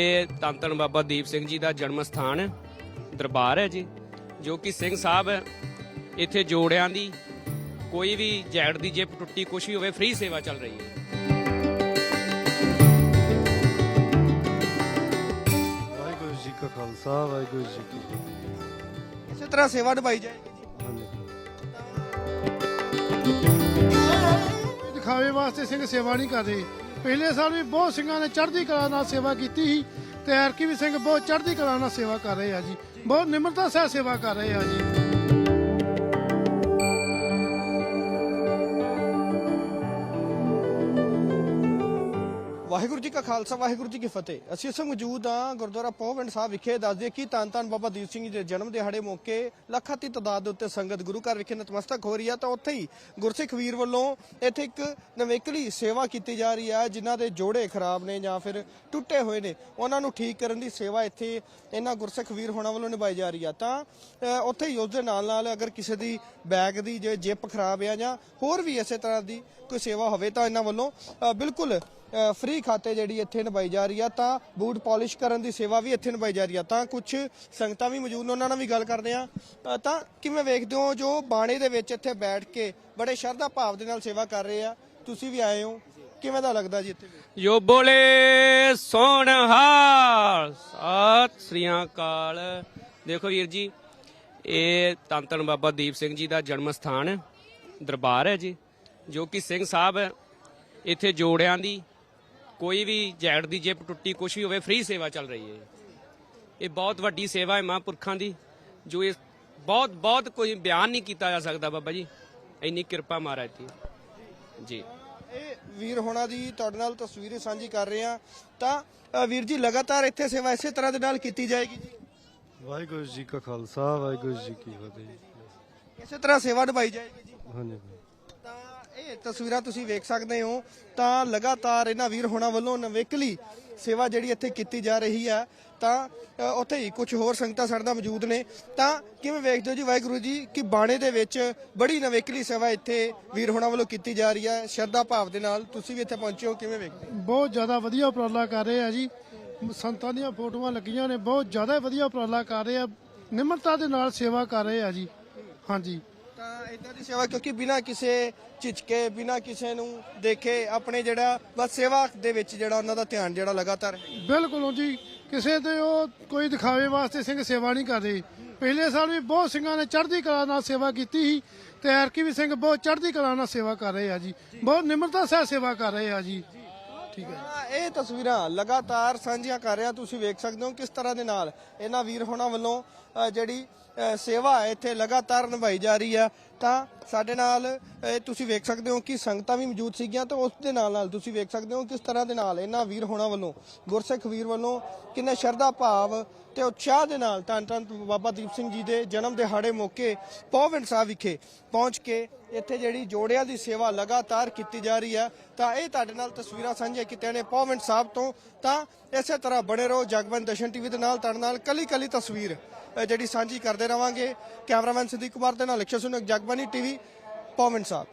ਇਹ ਧੰਨ ਧੰਨ ਬਾਬਾ ਦੀਪ ਸਿੰਘ ਜੀ ਦਾ ਜਨਮ ਸਥਾਨ ਦਰਬਾਰ ਹੈ ਜੀ ਜੋ ਕਿ ਸਿੰਘ ਸਾਹਿਬ ਇੱਥੇ ਜੋੜਿਆਂ ਦੀ ਕੋਈ ਵੀ ਜੈਟ ਦੀ ਜੇਬ ਟੁੱਟੀ ਕੁਛ ਵੀ ਹੋਵੇ ਫ੍ਰੀ ਸੇਵਾ ਚੱਲ ਰਹੀ ਹੈ। ਵਾਹਿਗੁਰੂ ਜੀ ਕਾ ਖਾਲਸਾ ਵਾਹਿਗੁਰੂ ਜੀ ਕੀ ਫਤਿਹ। ਇਸੇ ਤਰ੍ਹਾਂ ਸੇਵਾ ਨਿਭਾਈ ਜਾਏਗੀ ਜੀ। ਦਿਖਾਵੇ ਵਾਸਤੇ ਸਿੰਘ ਸੇਵਾ ਨਹੀਂ ਕਰਦੇ ਪਿਛਲੇ ਸਾਲ ਵੀ ਬਹੁਤ ਸਿੰਘਾਂ ਨੇ ਚੜ੍ਹਦੀ ਕਲਾ ਨਾਲ ਸੇਵਾ ਕੀਤੀ ਸੀ ਤੇ ਐਰਕੀ ਵੀ ਸਿੰਘ ਬਹੁਤ ਚੜ੍ਹਦੀ ਕਲਾ ਨਾਲ ਸੇਵਾ ਕਰ ਰਹੇ ਆ ਜੀ। ਬਹੁਤ ਨਿਮਰਤਾ ਸਹਿ ਸੇਵਾ ਕਰ ਰਹੇ ਆ ਜੀ। ਵਾਹਿਗੁਰੂ ਜੀ ਕਾ ਖਾਲਸਾ, ਵਾਹਿਗੁਰੂ ਜੀ ਕੀ ਫਤਿਹ। ਅਸੀਂ ਇਸ ਮੌਜੂਦ ਹਾਂ ਗੁਰਦੁਆਰਾ ਪੌਵਿੰਡ ਸਾਹਿਬ ਵਿਖੇ। ਦੱਸਦੇ ਕਿ ਧੰਨ ਧੰਨ ਬਾਬਾ ਦੀਪ ਸਿੰਘ ਜੀ ਦੇ ਜਨਮ ਦਿਹਾੜੇ ਮੌਕੇ ਲੱਖਾਂ ਦੀ ਤਾਦਾਦ ਦੇ ਉੱਤੇ ਸੰਗਤ ਗੁਰੂ ਘਰ ਵਿਖੇ ਨਤਮਸਤਕ ਹੋ ਰਹੀ ਹੈ ਤਾਂ ਉੱਥੇ ਹੀ ਗੁਰਸਿੱਖ ਵੀਰ ਵੱਲੋਂ ਇੱਥੇ ਇੱਕ ਨਵੇਕਲੀ ਸੇਵਾ ਕੀਤੀ ਜਾ ਰਹੀ ਹੈ ਜਿਨ੍ਹਾਂ ਦੇ ਜੋੜੇ ਖਰਾਬ ਨੇ ਜਾਂ ਫਿਰ ਟੁੱਟੇ ਹੋਏ ਨੇ। ਉਹਨਾਂ ਨੂੰ ਠੀਕ ਕਰਨ ਦੀ ਸੇਵਾ ਇੱਥੇ ਇਹਨਾਂ ਗੁਰਸਿੱਖ ਵੀਰ ਹੋਣਾ ਵੱਲੋਂ ਨਿਭਾਈ ਜਾ ਰਹੀ ਹੈ ਤਾਂ ਉੱਥੇ ਹੀ ਉਸ ਦੇ ਨਾਲ ਨਾਲ ਅਗਰ ਕਿਸੇ ਦੀ ਬੈਗ ਦੀ ਜੇ ਜਿਪ ਖਰਾਬ ਆ ਜਾਂ ਹੋਰ ਵੀ ਇਸੇ ਤਰ੍ਹਾਂ ਦੀ ਕੋਈ ਸੇਵਾ ਹੋਵੇ ਤਾਂ ਇਹਨਾਂ ਵੱਲੋਂ ਬਿਲਕੁਲ ਫ੍ਰੀ ਖਾਤੇ ਜਿਹੜੀ ਇੱਥੇ ਨਿਭਾਈ ਜਾ ਰਹੀ ਆ ਤਾਂ ਬੂਟ ਪਾਲਿਸ਼ ਕਰਨ ਦੀ ਸੇਵਾ ਵੀ ਇੱਥੇ ਨਿਭਾਈ ਜਾ ਰਹੀ ਆ। ਤਾਂ ਕੁਝ ਸੰਗਤਾਂ ਵੀ ਮੌਜੂਦ ਨੇ ਉਹਨਾਂ ਨਾਲ ਵੀ ਗੱਲ ਕਰਦੇ ਆ। ਤਾਂ ਕਿਵੇਂ ਵੇਖਦੇ ਹੋ ਜੋ ਬਾਣੇ ਦੇ ਵਿੱਚ ਇੱਥੇ ਬੈਠ ਕੇ ਬੜੇ ਸ਼ਰਧਾ ਭਾਵ ਦੇ ਨਾਲ ਸੇਵਾ ਕਰ ਰਹੇ ਆ? ਤੁਸੀਂ ਵੀ ਆਏ ਹੋ। ਕਿਵੇਂ ਦਾ ਲੱਗਦਾ ਜੀ ਇੱਥੇ? ਜੋ ਬੋਲੇ ਸੋਨਹਾਲ ਸਤਿ ਸ੍ਰੀ ਅਕਾਲ। ਦੇਖੋ ਵੀਰ ਜੀ ਇਹ ਧੰਨ ਧੰਨ ਬਾਬਾ ਦੀਪ ਸਿੰਘ ਜੀ ਦਾ ਜਨਮ ਸਥਾਨ ਹੈ, ਦਰਬਾਰ ਹੈ ਜੀ ਜੋ ਕਿ ਸਿੰਘ ਸਾਹਿਬ ਇੱਥੇ ਜੋੜਿਆਂ ਦੀ ਕੋਈ ਵੀ ਜੈਟ ਦੀ ਜੇਬ ਟੁੱਟੀ ਕੁਛ ਵੀ ਹੋਵੇ ਫ੍ਰੀ ਸੇਵਾ ਚੱਲ ਰਹੀ ਹੈ ਇਹ ਬਹੁਤ ਵੱਡੀ ਸੇਵਾ ਹੈ ਮਹਾਂਪੁਰਖਾਂ ਦੀ ਜੋ ਇਹ ਬਹੁਤ ਬਹੁਤ ਕੋਈ ਬਿਆਨ ਨਹੀਂ ਕੀਤਾ ਜਾ ਸਕਦਾ ਬਾਬਾ ਜੀ। ਇੰਨੀ ਕਿਰਪਾ ਮਹਾਰਾਜ ਦੀ। ਜੀ। ਇਹ ਵੀਰ ਹੋਣਾ ਦੀ ਤੁਹਾਡੇ ਨਾਲ ਤਸਵੀਰ ਸਾਂਝੀ ਕਰ ਰਹੇ ਆ ਤਾਂ ਵੀਰ ਜੀ ਲਗਾਤਾਰ ਇੱਥੇ ਸੇਵਾ ਇਸੇ ਤਰ੍ਹਾਂ ਦੇ ਨਾਲ ਕੀਤੀ ਜਾਏਗੀ ਜੀ? ਵਾਹਿਗੁਰੂ ਜੀ ਕਾ ਖਾਲਸਾ ਵਾਹਿਗੁਰੂ ਜੀ ਕੀ ਫਤਿਹ। ਇਸੇ ਤਰ੍ਹਾਂ ਸੇਵਾ ਨਿਭਾਈ ਜਾਏਗੀ ਜੀ? ਹਾਂਜੀ। ਇਹ ਤਸਵੀਰਾਂ ਤੁਸੀਂ ਵੇਖ ਸਕਦੇ ਹੋ, ਤਾਂ ਲਗਾਤਾਰ ਇਹਨਾਂ ਵੀਰ ਹੋਣਾ ਵੱਲੋਂ ਨਵੇਕਲੀ ਸੇਵਾ ਜਿਹੜੀ ਇੱਥੇ ਕੀਤੀ ਜਾ ਰਹੀ ਹੈ, ਤਾਂ ਉੱਥੇ ਹੀ ਕੁਝ ਹੋਰ ਸੰਗਤਾਂ ਸਾਡੇ ਨਾਲ ਮੌਜੂਦ ਨੇ। ਤਾਂ ਕਿਵੇਂ ਵੇਖਦੇ ਹੋ ਜੀ ਵਾਹਿਗੁਰੂ ਜੀ, ਕਿ ਬਾਣੇ ਦੇ ਵਿੱਚ ਬੜੀ ਨਵੇਕਲੀ ਸੇਵਾ ਇੱਥੇ ਵੀਰ ਹੋਣਾ ਵੱਲੋਂ ਕੀਤੀ ਜਾ ਰਹੀ ਹੈ, ਸ਼ਰਧਾ ਭਾਵ ਦੇ ਨਾਲ। ਤੁਸੀਂ ਵੀ ਇੱਥੇ ਪਹੁੰਚੇ ਹੋ, ਕਿਵੇਂ ਵੇਖਦੇ ਹੋ? ਬਹੁਤ ਜ਼ਿਆਦਾ ਵਧੀਆ ਉਪਰਾਲਾ ਕਰ ਰਹੇ ਆ ਜੀ। ਸੰਤਾਂ ਦੀਆਂ ਫੋਟੋਆਂ ਲੱਗੀਆਂ ਨੇ, ਬਹੁਤ ਜ਼ਿਆਦਾ ਵਧੀਆ ਉਪਰਾਲਾ ਕਰ ਰਹੇ ਆ, ਨਿਮਰਤਾ ਦੇ ਨਾਲ ਸੇਵਾ ਕਰ ਰਹੇ ਆ ਜੀ। ਹਾਂਜੀ। ਤਾਂ ਇਦਾਂ ਦੀ ਸੇਵਾ, ਕਿਉਂਕਿ ਬਿਨਾਂ ਕਿਸੇ ਝਿਜਕੇ, ਬਿਨਾਂ ਕਿਸੇ ਨੂੰ ਦੇਖੇ ਆਪਣੇ ਜਿਹੜਾ, ਬਸ ਸੇਵਾ ਦੇ ਵਿੱਚ ਜਿਹੜਾ ਉਹਨਾਂ ਦਾ ਧਿਆਨ ਜਿਹੜਾ ਲਗਾਤਾਰ ਹੈ। ਬਿਲਕੁਲ ਜੀ, ਕਿਸੇ ਦੇ ਉਹ ਕੋਈ ਦਿਖਾਵੇ ਵਾਸਤੇ ਸਿੰਘ ਸੇਵਾ ਨਹੀਂ ਕਰਦੇ ਪਹਿਲੇ ਸਾਲ ਵੀ ਬਹੁਤ ਸਿੰਘਾਂ ਨੇ ਚੜ੍ਹਦੀ ਕਲਾ ਨਾਲ ਸੇਵਾ ਕੀਤੀ ਸੀ, ਤੇ ਐਰਕੀ ਵੀ ਸਿੰਘ ਬਹੁਤ ਚੜ੍ਹਦੀ ਕਲਾ ਨਾਲ ਸੇਵਾ ਕਰ ਰਹੇ ਆ ਜੀ। ਬਹੁਤ ਨਿਮਰਤਾ ਸਹਿ ਸੇਵਾ ਕਰ ਰਹੇ ਆ ਜੀ। ਠੀਕ ਹੈ। ਤਾਂ ਇਹ ਤਸਵੀਰਾਂ ਲਗਾਤਾਰ ਸਾਂਝੀਆਂ ਕਰ ਰਿਹਾ ਤੁਸੀਂ ਵੇਖ ਸਕਦੇ ਹੋ ਕਿਸ ਤਰ੍ਹਾਂ ਦੇ ਨਾਲ ਇਹਨਾਂ ਵੀਰ ਹੋਣਾ ਵੱਲੋਂ ਅ, ਜਿਹੜੀ ਅ, ਸੇਵਾ ਹੈ ਇੱਥੇ ਲਗਾਤਾਰ ਨਿਭਾਈ ਜਾ ਰਹੀ ਹੈ। ਤਾਂ ਸਾਡੇ ਨਾਲ ਅ, ਤੁਸੀਂ ਵੇਖ ਸਕਦੇ ਹੋ ਕਿ ਸੰਗਤਾਂ ਵੀ ਮੌਜੂਦ ਸੀਗੀਆਂ ਤਾਂ ਉਸ ਦੇ ਨਾਲ ਨਾਲ ਤੁਸੀਂ ਵੇਖ ਸਕਦੇ ਹੋ ਕਿਸ ਤਰ੍ਹਾਂ ਦੇ ਨਾਲ ਇਹਨਾਂ ਵੀਰ ਹੋਣਾ ਵੱਲੋਂ ਗੁਰਸਿੱਖ ਵੀਰ ਵੱਲੋਂ ਕਿੰਨੇ ਸ਼ਰਧਾ ਭਾਵ ਤੇ ਉਤਸ਼ਾਹ ਦੇ ਨਾਲ ਧੰਨ ਧੰਨ ਬਾਬਾ ਦੀਪ ਸਿੰਘ ਜੀ ਦੇ ਜਨਮ ਦਿਹਾੜੇ ਮੌਕੇ ਪੌਵਨ ਸਾਹਿਬ ਵਿਖੇ ਪਹੁੰਚ ਕੇ ਇੱਥੇ ਜਿਹੜੀ ਜੋੜਿਆਂ ਦੀ ਸੇਵਾ ਲਗਾਤਾਰ ਕੀਤੀ ਜਾ ਰਹੀ ਹੈ। ਤਾਂ ਇਹ ਤੁਹਾਡੇ ਨਾਲ ਤਸਵੀਰਾਂ ਸਾਂਝੀਆਂ ਕੀਤੀਆਂ ਨੇ ਪੌਵਨ ਸਾਹਿਬ ਤੋਂ। ਤਾਂ ਇਸੇ ਤਰ੍ਹਾਂ ਬਣੇ ਰਹੋ ਜਗਬੰਦ ਦਰਸ਼ਨ ਟੀਵੀ ਦੇ ਨਾਲ ਤੁਹਾਡੇ ਨਾਲ ਕੱਲੀ ਕੱਲੀ ਤਸਵੀਰ ਜਿਹੜੀ ਸਾਂਝੀ ਕਰਦੇ ਰਵਾਂਗੇ। ਕੈਮਰਾਮੈਨ ਸੰਦੀਪ ਕੁਮਾਰ ਦੇ ਨਾਲ ਲਕਸ਼ਾ ਸੁਨਕ ਜਗਬਾਨੀ ਟੀਵੀ। ਪੌਵਨ ਸਾਹਿਬ